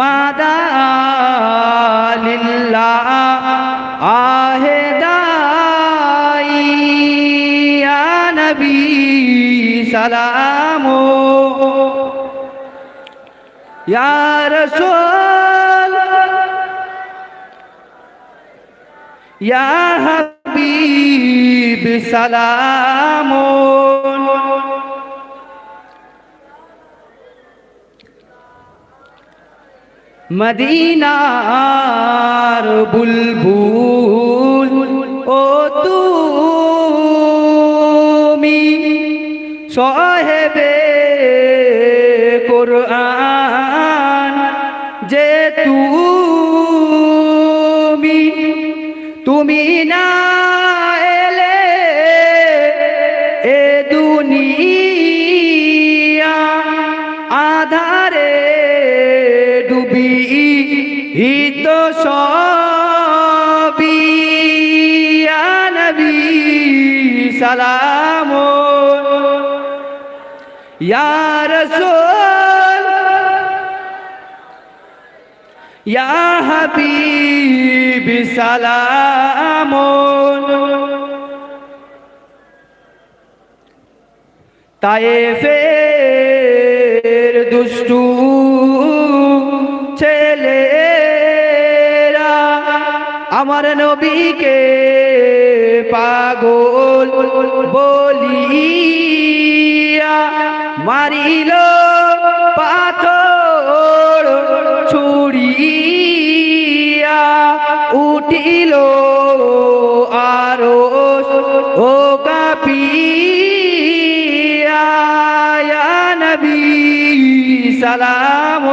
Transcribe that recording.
মাদালিল্লাহ আহেদাই ইয়া নবী সালামো। ইয়া রাসূল ইয়া হাবিব সালামো। মদিনার বুলবুল ও তুমি সাহেবে কোরআন যে তুমি তুমি না এলে এ দুনিয়া আধারে হিত সবি সালাম। ইয়া ইয়া হাবিব সালাম। তায়েফের দুষ্টু আমার নবীকে পাগল বলিয়া মারিল পাথর ছুড়িয়া উঠিল আরও ও কাপিয়া। নবী সালাম